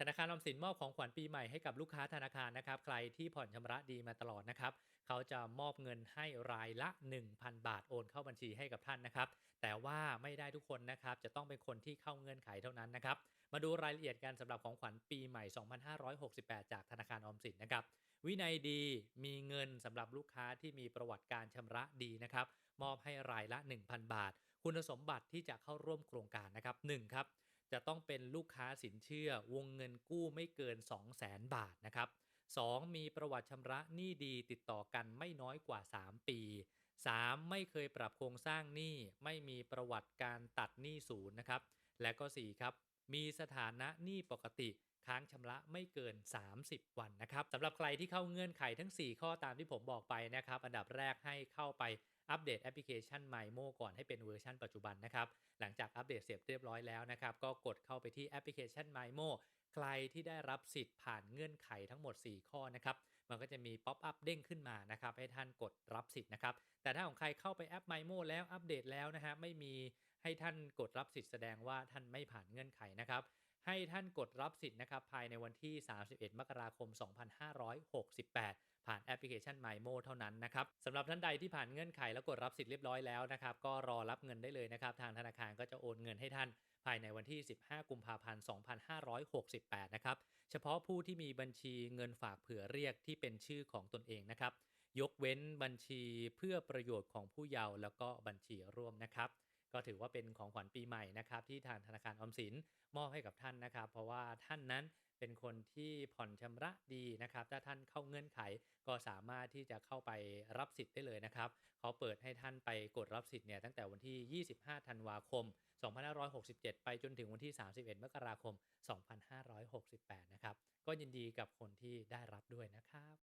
ธนาคารออมสินมอบของขวัญปีใหม่ให้กับลูกค้าธนาคารนะครับ ใครที่ผ่อนชำระดีมาตลอดนะครับ เขาจะมอบเงินให้รายละ 1,000 บาทโอนเข้าบัญชีให้กับท่านนะครับ แต่ว่าไม่ได้ทุกคนนะครับ จะต้องเป็นคนที่เข้าเงื่อนไขเท่านั้นนะครับ มาดูรายละเอียดกันสำหรับของขวัญปีใหม่ 2568 จากธนาคารออมสินนะครับ วินัยดีมีเงินสำหรับลูกค้าที่มีประวัติการชำระดีนะครับมอบให้รายละ 1,000 บาท คุณสมบัติที่จะเข้าร่วมโครงการนะครับ1ครับ จะต้องเป็นลูกค้าสินเชื่อวงเงินกู้ไม่เกิน 200,000บาทนะครับ 2. มีประวัติชำระหนี้ดีติดต่อกันไม่น้อยกว่า 3 ปี 3. ไม่เคยปรับโครงสร้างหนี้ ไม่มีประวัติการตัดหนี้ศูนย์นะครับ และก็ 4 ครับ มีสถานะหนี้ปกติ ค้างชำระไม่เกิน 30 วันนะครับสำหรับใครที่เข้าเงื่อนไขทั้ง 4 ข้อตามที่ผมบอกไปนะครับ อันดับแรกให้เข้าไปอัปเดตแอปพลิเคชัน MyMo ก่อนให้เป็นเวอร์ชันปัจจุบันนะครับ หลังจากอัปเดตเสร็จเรียบร้อยแล้วนะครับ ก็กดเข้าไปที่แอปพลิเคชัน MyMo ใครที่ได้รับสิทธิ์ผ่านเงื่อนไขทั้งหมด 4 ข้อนะครับ มันก็จะมีป๊อปอัพเด้งขึ้นมานะครับ ให้ท่านกดรับสิทธิ์นะครับ แต่ถ้าของใครเข้าไปแอป MyMo แล้วอัปเดตแล้วนะฮะไม่มีให้ท่านกดรับสิทธิ์แสดงว่าท่านไม่ผ่านเงื่อนไขนะครับ ให้ท่านกดรับสิทธิ์นะครับภายในวันที่ 31 มกราคม 2568 ผ่านแอปพลิเคชัน MyMo เท่านั้นนะครับสำหรับท่านใดที่ผ่านเงื่อนไขแล้วกดรับสิทธิ์เรียบร้อยแล้วนะครับก็รอรับเงินได้เลยนะครับทางธนาคารก็จะโอนเงินให้ท่านภายในวันที่ 15 กุมภาพันธ์ 2568 นะครับ เฉพาะผู้ที่มีบัญชีเงินฝากเผื่อเรียกที่เป็นชื่อของตนเองนะครับ ยกเว้นบัญชีเพื่อประโยชน์ของผู้เยาว์แล้วก็บัญชีร่วมนะครับ ก็ถือว่าเป็นของขวัญปีใหม่นะครับที่ทางธนาคารออมสินมอบให้กับท่านนะครับ เพราะว่าท่านนั้นเป็นคนที่ผ่อนชำระดีนะครับ ถ้าท่านเข้าเงื่อนไขก็สามารถที่จะเข้าไปรับสิทธิ์ได้เลยนะครับเขาเปิดให้ท่านไปกดรับสิทธิ์เนี่ยตั้งแต่วันที่ 25 ธันวาคม 2567 ไปจนถึงวันที่ 31 มกราคม 2568 นะครับ ก็ยินดีกับคนที่ได้รับด้วยนะครับ